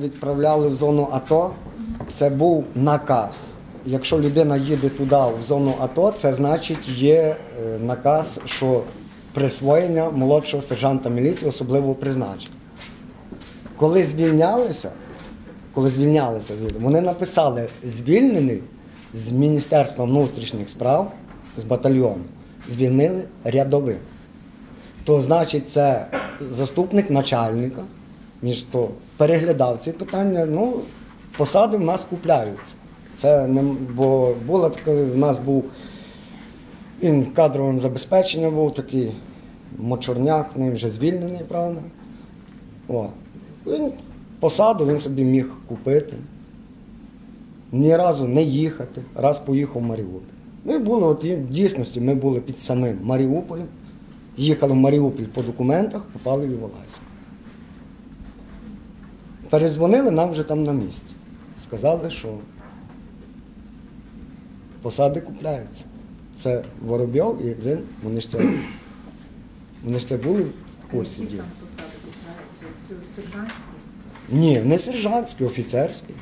Відправляли в зону АТО, це був наказ. Якщо людина їде туди, в зону АТО, це значить є е, наказ, що присвоєння молодшого сержанта міліції особливого призначення. Коли звільнялися, коли звільнялися вони написали звільнений з Міністерства внутрішніх справ, з батальйону, звільнили рядовим. То значить, це заступник начальника, між то переглядав ці питання. Ну, посади в нас купляються. Це не бо була така, в нас був він кадровим забезпеченням був такий мочорняк, він вже звільнений, правда. О. Він посаду він собі міг купити. Ні разу не їхати, раз поїхав в Маріуполь. Ми були, от, в дійсності, ми були під самим Маріуполем, їхали в Маріуполь по документах, попали в Іволайськ. Перезвонили нам вже там на місці. Сказали, що посади купляються. Це Воробйов і Дзин, вони ж це, вони ж це були в курсі діла. Ні, не сержантський, офіцерський.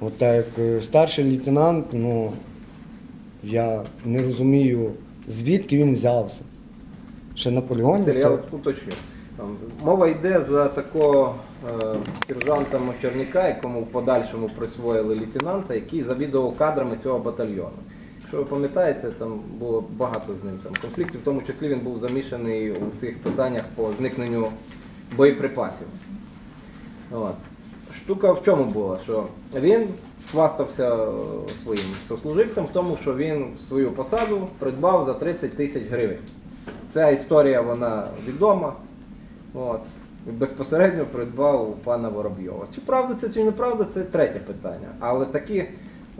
От так е, старший лейтенант, ну я не розумію, звідки він взявся. Ще на полігоні. Василь, Це... от уточню. Мова йде за такого е, сержанта Мочерняка, якому в подальшому присвоїли лейтенанта, який завідував кадрами цього батальйону. Якщо ви пам'ятаєте, там було багато з ним там конфліктів, в тому числі він був замішаний у цих питаннях по зникненню боєприпасів. От. Штука в чому була? Що він хвастався е, своїм сослуживцям в тому, що він свою посаду придбав за 30 тисяч гривень. Ця історія вона відома. От. Безпосередньо придбав у пана Воробйова. Чи правда це, чи неправда, це третє питання. Але такі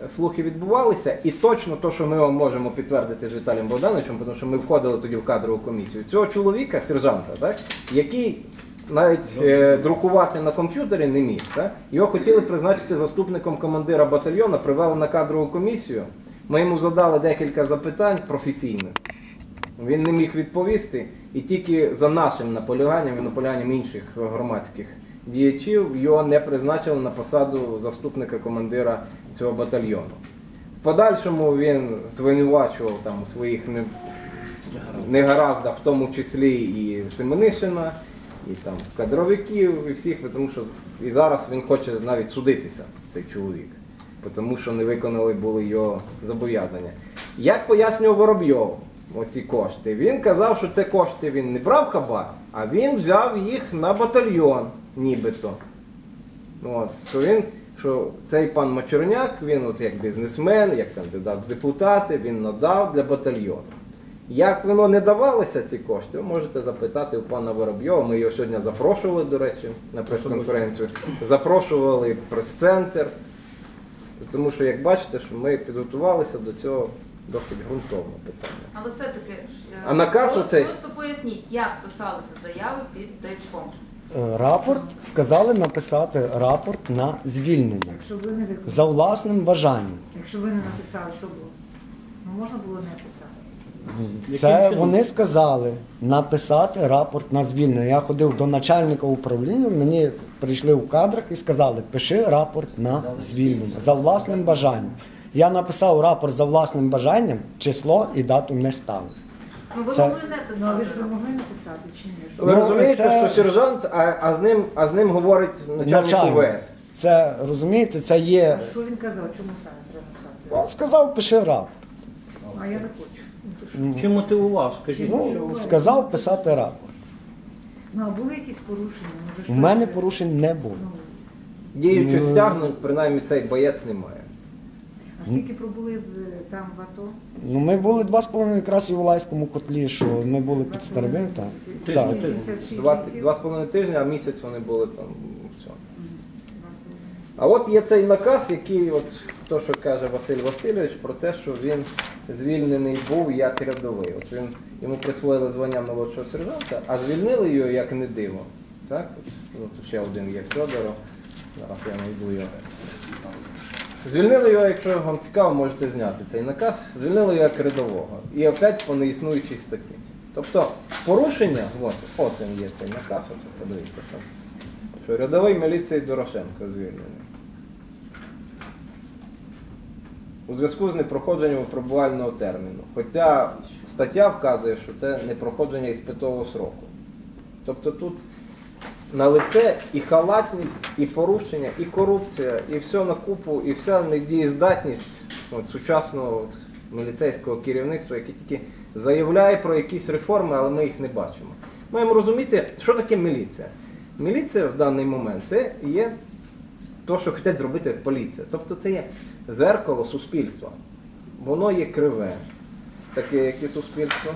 слухи відбувалися, і точно то, що ми вам можемо підтвердити з Віталієм Богдановичем, тому що ми входили тоді в кадрову комісію. Цього чоловіка, сержанта, так, який навіть е, друкувати на комп'ютері не міг. Так? Його хотіли призначити заступником командира батальйону, привели на кадрову комісію. Ми йому задали декілька запитань професійних. Він не міг відповісти, і тільки за нашим наполяганням і наполяганням інших громадських діячів його не призначили на посаду заступника командира цього батальйону. В подальшому він звинувачував там у своїх не- негараздах, в тому числі і Семенишина, і там кадровиків, і всіх, тому що і зараз він хоче навіть судитися, цей чоловік, тому що не виконали були його зобов'язання. Як пояснював Воробйов оці кошти? Він казав, що це кошти він не брав хабар, а він взяв їх на батальйон, нібито. От, що він, що цей пан Мачурняк, він от як бізнесмен, як кандидат в депутати, він надав для батальйону. Як воно не давалося ці кошти, ви можете запитати у пана Воробйова. Ми його сьогодні запрошували, до речі, на прес-конференцію. Запрошували прес-центр. Тому що, як бачите, що ми підготувалися до цього досить ґрунтовно питання. Але все-таки ж, е, А наказ просто, оцей? просто поясніть, як писалися заяви під ДСКом. Е, Рапорт сказали написати рапорт на звільнення Якщо ви не виконали, за власним бажанням. якщо ви не написали, що було? Ну можна було не писати. Це вони сказали написати рапорт на звільнення. Я ходив до начальника управління, мені прийшли в кадрах і сказали, пиши рапорт на звільнення за власним бажанням. Я написав рапорт за власним бажанням, число і дату не ставив. Ну ви Це- могли не Ну писати. ж ви могли написати чи ні? Що Ви Ну, розумієте, це- що сержант, а, а, з ним, а з ним говорить начальник Начальник. УВС. Це розумієте, це є. А що він казав? Чому саме треба Він сказав, пиши рапорт. А я не хочу. Ну? Чи мотивував, скажіть? Ну, сказав писати рапорт. Ну а були якісь порушення? Ну, за що У мене порушень не було. Ну, Діючих стягнень, принаймні цей боєць немає. А скільки пробули в, там в АТО? Ну, ми були два з половиною якраз і в Улайському котлі, що ми були під старовим. Так. Тиждень, Так. місяці? 76 Два, два з половиною тижні, а місяць вони були там. Все. Два з половиною. А от є цей наказ, який, от то, що каже Василь Васильович, про те, що він звільнений був як рядовий. От він йому присвоїли звання молодшого сержанта, а звільнили його як не диво. Так? От, ну, тут ще один є Федоров. Зараз я знайду його. Звільнили його, якщо вам цікаво, можете зняти цей наказ. Звільнили його як рядового. І опять по неіснуючій статті. Тобто порушення, от, от він є цей наказ, от ви подивіться там. що рядовий міліції Дорошенко звільнений. У зв'язку з непроходженням випробувального терміну. Хоча стаття вказує, що це непроходження іспитового сроку. Тобто тут на лице і халатність, і порушення, і корупція, і все на купу, і вся недієздатність от, сучасного от, міліцейського керівництва, яке тільки заявляє про якісь реформи, але ми їх не бачимо. Маємо розуміти, що таке міліція. Міліція в даний момент це є то, що хочуть зробити поліція. Тобто це є зеркало суспільства. Воно є криве, таке, як і суспільство.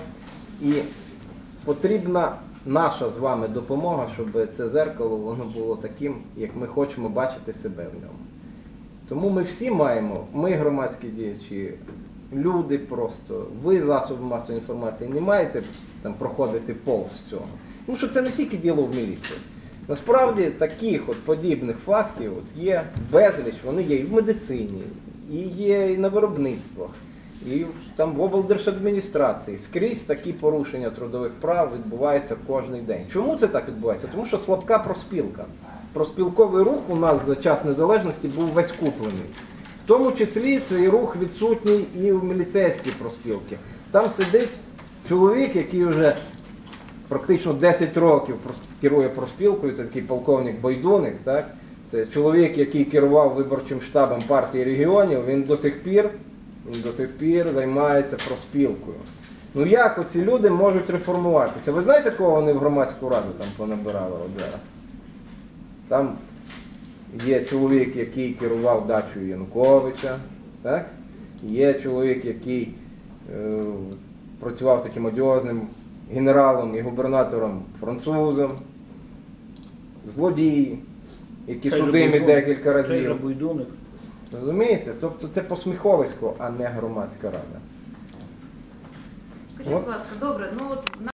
І потрібна наша з вами допомога, щоб це зеркало воно було таким, як ми хочемо бачити себе в ньому. Тому ми всі маємо, ми громадські діячі, люди просто, ви засоби масової інформації не маєте там проходити повз цього. Тому що це не тільки діло в міліції. Насправді таких от подібних фактів от є безліч, вони є і в медицині, і є і на виробництвах, і там в облдержадміністрації. Скрізь такі порушення трудових прав відбуваються кожен день. Чому це так відбувається? Тому що слабка проспілка. Проспілковий рух у нас за час незалежності був весь куплений. В тому числі цей рух відсутній і в міліцейській проспілці. Там сидить чоловік, який вже практично 10 років керує проспілкою, це такий полковник Байдуник, так? Це чоловік, який керував виборчим штабом партії регіонів, він до сих пір, він до сих пір займається проспілкою. Ну як оці люди можуть реформуватися? Ви знаєте, кого вони в громадську раду там понабирали от зараз? Там є чоловік, який керував дачею Януковича, так? є чоловік, який е, працював з таким одіозним генералом і губернатором французом, злодії, які судимі декілька Цей же разів. Розумієте? Тобто це посміховисько, а не громадська рада. Скажіть, будь ласка, добре, ну от